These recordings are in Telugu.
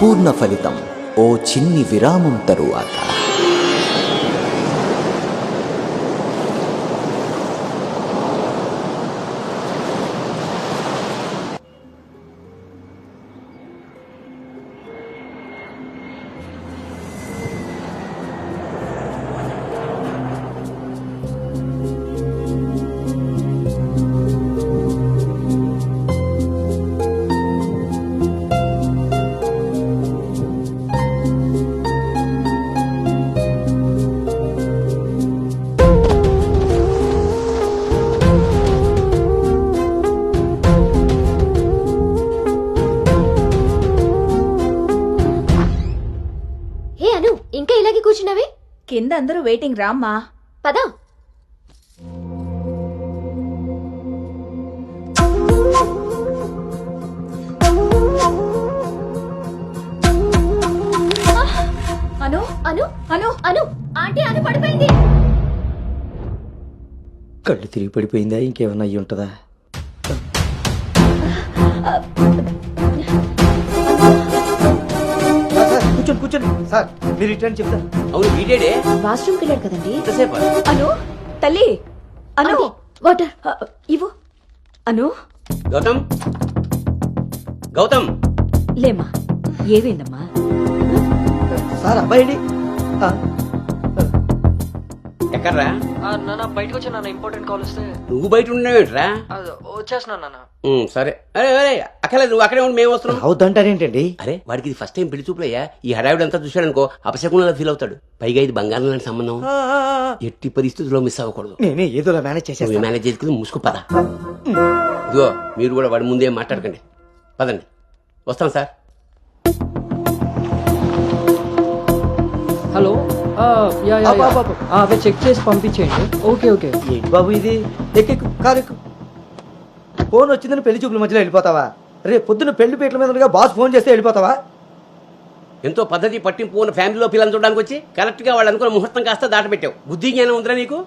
సంపూర్ణ ఫలితం ఓ చిన్ని విరామం తరువాత. కింద అందరూ వెయిటింగ్ రామ్మా. పద. అను అను అను అను. ఆంటీ అను పడిపోయింది. కళ్ళు తిరిగి పడిపోయిందా? ఇంకేమన్నా అయ్యి ఉంటుందా? కూర్చోండి కూర్చోండి. సార్. మీరు రిటర్న్ చెప్తారు అవును వీడేడే. వాష్రూమ్కి వెళ్ళాడు కదండి. ఎంతసేపు అను తల్లి. అను వాటర్. ఇవ్వు. అను. గౌతమ్. గౌతమ్. లేమ్మా ఏమైందమ్మా? సార్ అబ్బాయి ఎక్కడ్రా? నాన్న బయటకు వచ్చా నాన్న ఇంపార్టెంట్ కాల్ వస్తే. నువ్వు బయట ఉండేవేంట్రా అది వచ్చేస్తున్నా నాన్న. సరే. అరే అరే అక్కలే నువ్వు అక్కడే ఉండి మేము వస్తున్నాం. అవుతుంటారేంటండి? అరే వాడికి ఇది ఫస్ట్ టైం పెళ్ళి చూపులయ్యా. ఈ హడావిడి అంతా చూశాడనుకో అపశకునంలా ఫీల్ అవుతాడు. పైగా ఇది బంగారం లాంటి సంబంధం. ఎట్టి పరిస్థితుల్లో మిస్ అవ్వకూడదు. నేనే ఏదోలా మేనేజ్ నువ్వు చేసేస్తాను మేనేజ్ చేసుకుని పద ఇదిగో మీరు కూడా వాడి ముందే మాట్లాడకండి. పదండి. వస్తాం సార్. హలో అవి చెక్ చేసి పంపించేయండి. Okay okay. ఏంటి బాబు ఇది? ఎక్కెక్కు కారు ఫోన్ వచ్చిందని పెళ్ళి చూపుల మధ్యలో వెళ్ళిపోతావా? రేపు పొద్దున్న పెళ్ళి పీటల మీద ఉండగా బాస్ ఫోన్ చేస్తే వెళ్ళిపోతావా? ఎంతో పద్ధతి పట్టింపు ఉన్న ఫ్యామిలీలో పిల్లలు చూడడానికి వచ్చి కరెక్ట్గా వాళ్ళు అనుకున్న ముహూర్తం కాస్త దాటపెట్టావు బుద్ధి జ్ఞానం ఉందిరా నీకు?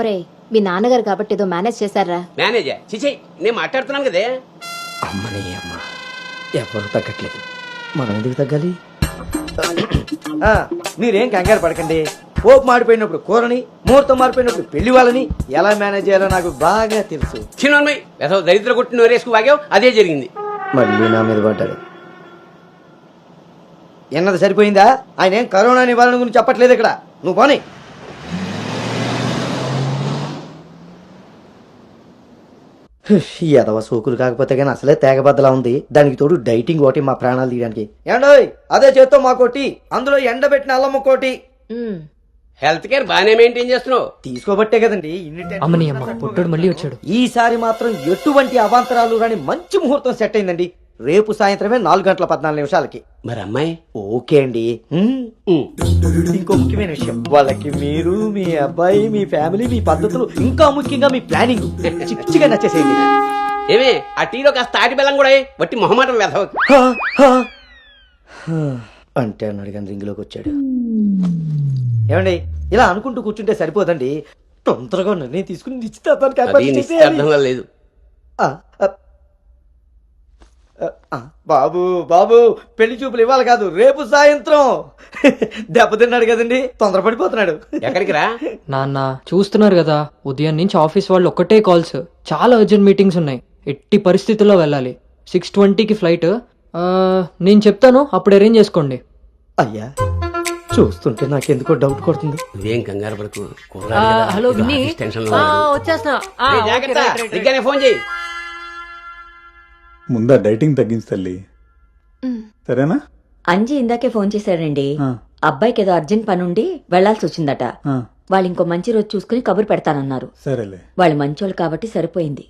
ఒరే మీ నాన్నగారు కాబట్టి ఏదో మేనేజ్ చేశారా? మేనేజర్ చిచే నేను మాట్లాడుతున్నాను కదే. అమ్మని అమ్మ ఎవరు తగ్గట్లేదు. మనం ఎందుకు తగ్గాలి? మీరేం కంగారు పడకండి. పోపు మాడిపోయినప్పుడు కూరని ముహూర్తం మారిపోయినప్పుడు పెళ్ళి వాళ్ళని ఎలా మేనేజ్ చేయాలో నాకు బాగా తెలుసు. చిన్నమ్మాయి ఏదో దరిద్ర కొట్టి నోరేసుకు వాగావు? అదే జరిగింది. మళ్ళీ నా మీద పడ్డాడు. ఎన్నది సరిపోయిందా? ఆయన ఏం కరోనా నివారణ గురించి చెప్పట్లేదు ఇక్కడ. నువ్వు పోనీ. ఎదవ సోకులు కాకపోతే కానీ అసలే తేగబద్దలా ఉంది. దానికి తోడు డైటింగ్ ఒకటి మా ప్రాణాలు తీయడానికి. ఏండోయ్ అదే చేత్తో మా కోటి అందులో ఎండబెట్టిన అల్లమ్మ కోటి. హెల్త్ కేర్ బాగానే మెయింటైన్ చేస్తున్నావు. తీసుకోబట్టే కదండి. అమ్మని అమ్మ పుట్టుడు మళ్ళీ వచ్చాడు. ఈసారి మాత్రం ఎటువంటి అవాంతరాలు రాని మంచి ముహూర్తం సెట్ అయిందండి. రేపు సాయంత్రమే నాలుగు గంటల పద్నాలుగు నిమిషాలకి. మరి అమ్మాయి? ఓకే అండి. ఇంకో ముఖ్యమైన విషయం. వాళ్ళకి మీరు మీ అబ్బాయి మీ ఫ్యామిలీ మీ పద్ధతులు ఇంకా ముఖ్యంగా మీ ప్లానింగ్. చిచ్చిగా నచ్చేసేయండి. ఏమే ఆ టీలో కాస్త తాటి బెల్లం కూడా వేయ్. వట్టి మొహమాటం వెధవ హా, హా. హా. అంటే అన్నాడు కానీ రింగులోకి వచ్చాడు. ఏమండి ఇలా అనుకుంటూ కూర్చుంటే సరిపోదండి. తొందరగా నిర్ణయం తీసుకుని నిశ్చితార్థానికి అది ఏర్పాటు చేసేయాలి. నిశ్చితార్థంలో లేదు. ఆ, ఆ. బాబు బాబు పెళ్ళి చూపులు ఇవ్వాలి కాదు రేపు సాయంత్రం. దెబ్బతిన్నాడు కదండి తొందరపడిపోతున్నాడు. ఎక్కడికి రా? నాన్న చూస్తున్నారు కదా ఉదయం నుంచి ఆఫీస్ వాళ్ళు ఒక్కటే కాల్స్. చాలా అర్జెంట్ మీటింగ్స్ ఉన్నాయి. ఎట్టి పరిస్థితుల్లో వెళ్ళాలి. సిక్స్ ట్వంటీకి ఫ్లైట్. నేను చెప్తాను అప్పుడు అరేంజ్ చేసుకోండి. అయ్యా చూస్తుంటే నాకెందుకో డౌట్ కొడుతుంది. నువ్వేం కంగారు పడకు. హలో. వచ్చేస్తున్నా. దిగ్గానే ఫోన్ చేయి. ముందా డైటింగ్ తగ్గించు తల్లి. సరేనా? అంజి ఇందాకే ఫోన్ చేశాడండి. ఆ, అబ్బాయికి ఏదో అర్జెంట్ పని ఉండి వెళ్ళాల్సి వచ్చిందట. వాళ్ళు ఇంకో మంచి రోజు చూసుకుని కబురు పెడతానన్నారు. సరేలే. వాళ్ళు మంచోళ్ళు కాబట్టి సరిపోయింది.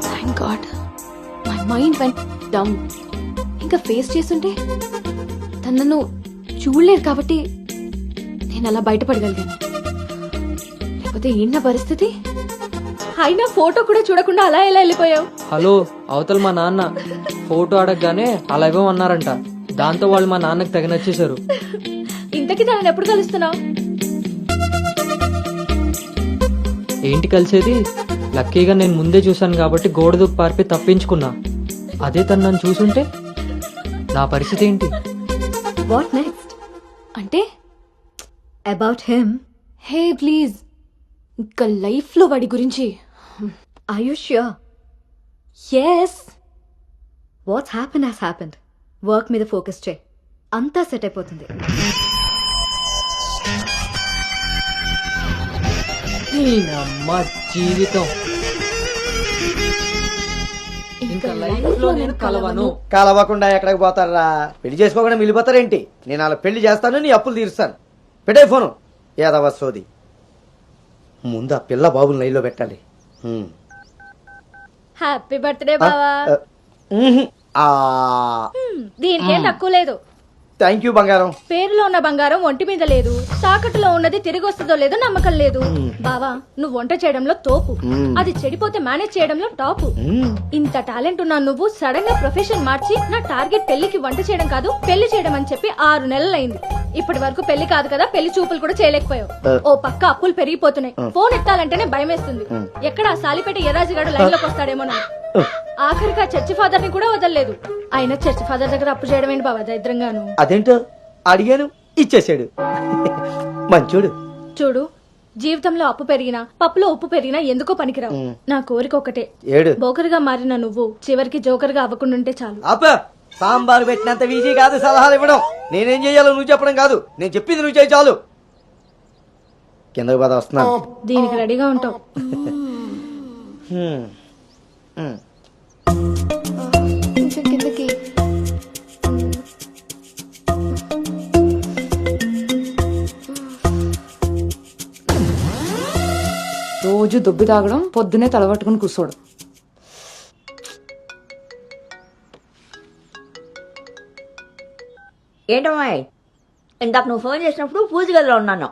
Thank God my mind went down ఇంకా ఫేస్ చేస్తుంటే తను నన్ను చూడలేదు కాబట్టి నేను అలా బయటపడగలిగాను. లేకపోతే ఏంటి నా పరిస్థితి? అయినా ఫోటో కూడా చూడకుండా అలా ఎలా వెళ్ళిపోయావు? హలో అవతల మా నాన్న ఫోటో అడగగానే అలా ఇవ్వమన్నారంట. దాంతో వాళ్ళు మా నాన్నకి తెగ నచ్చేశారు. ఇంతకీ తనని ఎప్పుడు కలుస్తున్నావు? ఏంటి కలిసేది? లక్కీగా నేను ముందే చూశాను కాబట్టి గోడ దూకి పారిపోయి తప్పించుకున్నా. అదే తను నన్ను చూసుంటే నా పరిస్థితి ఏంటి? వాట్ నెక్స్ట్ అంటే అబౌట్ హిమ్ హే ప్లీజ్. ఇంకా లైఫ్లో వాడి గురించి. I you sure yes what's happen has happened work మీద ఫోకస్ చేయి. అంతా సెట్ అయిపోతుంది. జీవితం. ఇంకా లైఫ్లో నేను కలవను. కలవకుండా ఎక్కడికి పోతారా? పెళ్ళి చేసుకోకుండా మిగిలిపోతారేంటి? నేను అలా పెళ్ళి చేస్తాను నీ అప్పులు తీరుస్తాను. పెట్టే ఫోను. ఏదవ సోది. ముందు ఆ పిల్ల బాబుని లైన్లో పెట్టాలి. హ్యాపీ బర్త్డే బావా. మ్హూ. ఆ. దీనికేం తక్కువ లేదు. థ్యాంక్ యూ బంగారం. పేరులో ఉన్న బంగారం ఒంటి మీద లేదు. తాకట్టులో ఉన్నది తిరిగి వస్తుందో లేదో నమ్మకం లేదు. బావా నువ్వు వంట చేయడంలో తోపు. అది చెడిపోతే మేనేజ్ చేయడంలో టాపు. ఇంత టాలెంట్ ఉన్న నువ్వు సడన్గా ప్రొఫెషన్ మార్చి నా టార్గెట్ పెళ్ళికి వంట చేయడం కాదు పెళ్ళి చేయడం అని చెప్పి ఆరు నెలలైంది. ఇప్పటి వరకు పెళ్ళి కాదు కదా పెళ్ళి చూపులు కూడా చేయలేకపోయావు. ఓ పక్క అప్పులు పెరిగిపోతున్నాయి. ఫోన్ ఎత్తాలంటేనే భయం వేస్తుంది ఎక్కడ సాలిపేట ఎర్రాజిగాడు లైన్లోకి వస్తాడేమో ఆఖరికి ఆ చర్చి ఫాదర్ని కూడా వదలలేదు. ఆయన చర్చి ఫాదర్ దగ్గర అప్పు చేయడం ఏంటి బాబా దరిద్రంగాను? అదేంటో అడిగాను ఇచ్చేసాడు మంచోడు. చూడు జీవితంలో అప్పు పెరిగినా పప్పులో ఉప్పు పెరిగినా ఎందుకో పనికిరావు. నా కోరిక ఒకటే. ఏడు. బోకర్గా మారిన నువ్వు చివరికి జోకర్గా అవ్వకుండా ఉంటే చాలు. అప్ప సాంబార్ పెట్టినంత ఈజీ కాదు సలహాలు ఇవ్వడం. నేనేం చేయాలో నువ్వు చెప్పడం కాదు. నేను చెప్పింది నువ్వు చేయి చాలు. కిందకి పద వస్తున్నాను దీనికి రెడీగా ఉంటావు. కొంచెం కిందకి. రోజు దొబ్బి తాగడం పొద్దునే తలబట్టుకుని కూర్చోడు ఏంటమ్మాయి? ఇందాక నువ్వు ఫోన్ చేసినప్పుడు పూజ గదిలో ఉన్నాను.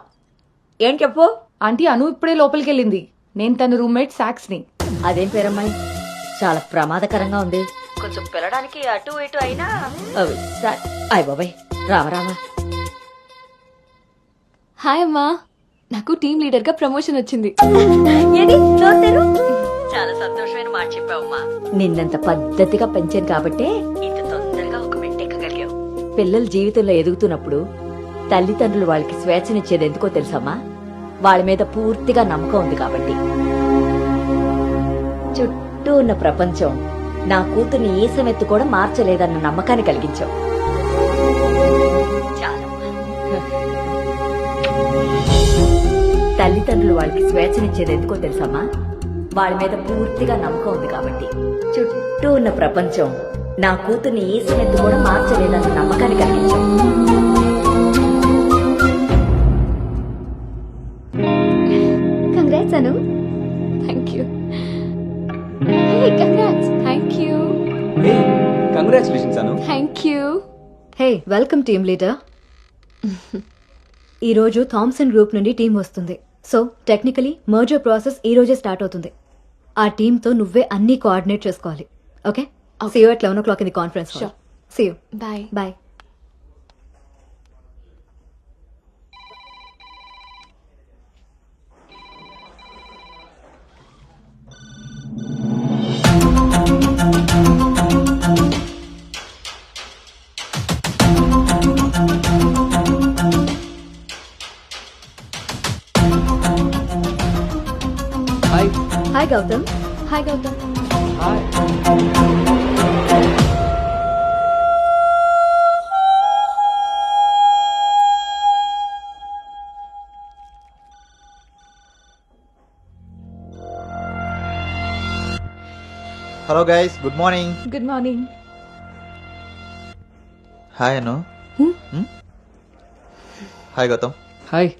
ఏం చెప్పు? ఆంటీ అను ఇప్పుడే లోపలికి వెళ్ళింది నేను తన రూమ్మేట్ సాక్స్ని. అదేం పేరమ్మాయి? చాలా ప్రమాదకరంగా ఉంది. కొంచెం పిల్లడానికి అటు ఇటు అయినా. అవి, సరే. అయ్ బాబాయ్ రామరామ హాయ్ అమ్మా. నాకు టీమ్ లీడర్గా ప్రమోషన్ వచ్చింది. చాలా సంతోషమైన మాట చెప్పావమ్మా. నిన్నంత పద్ధతిగా పెంచాను కాబట్టే ఇంత తొందరగా ఒక మెట్టెక్కగలిగావు. పిల్లలు జీవితంలో ఎదుగుతున్నప్పుడు తల్లిదండ్రులు వాళ్ళకి స్వేచ్ఛనిచ్చేది ఎందుకో తెలుసమ్మా? వాళ్ళ మీద పూర్తిగా నమ్మకం ఉంది కాబట్టి. చుట్టూ చుట్టూ ఉన్న ప్రపంచం. నా కూతుర్ని ఏ సమెత్తు కూడా మార్చలేదన్న నమ్మకాన్ని కలిగించావు. తల్లిదండ్రులు వాళ్ళకి స్వేచ్ఛనిచ్చేది ఎందుకో తెలుసమ్మా వాళ్ళ మీద పూర్తిగా నమ్మకం ఉంది కాబట్టి. చుట్టూ ఉన్న ప్రపంచం. నా కూతుర్ని ఏ సమెత్తు కూడా మార్చలేదన్న నమ్మకాన్ని కలిగించావు. Hey welcome team leader. ఈరోజు థామ్సన్ గ్రూప్ నుండి టీం వస్తుంది. సో టెక్నికలీ మర్జర్ ప్రాసెస్ ఈ రోజే స్టార్ట్ అవుతుంది. ఆ టీంతో నువ్వే అన్ని కోఆర్డినేట్ చేసుకోవాలి. Okay? See you at eleven o'clock in the conference. See you bye bye Gautam. Hi Gautam. Hi hello guys good morning good morning hi Anu hi Gautam hi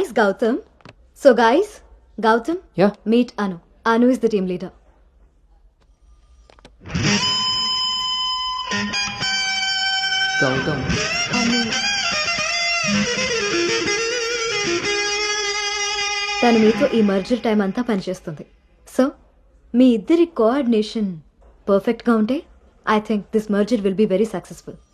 nice Gautam so guys Gautam yeah meet Anu Anu is the team leader Gautam తను మీతో ఈ మర్జర్ టైం అంతా పనిచేస్తుంది. సో మీ ఇద్దరి కోఆర్డినేషన్ పర్ఫెక్ట్గా ఉంటే I think this merger will be very successful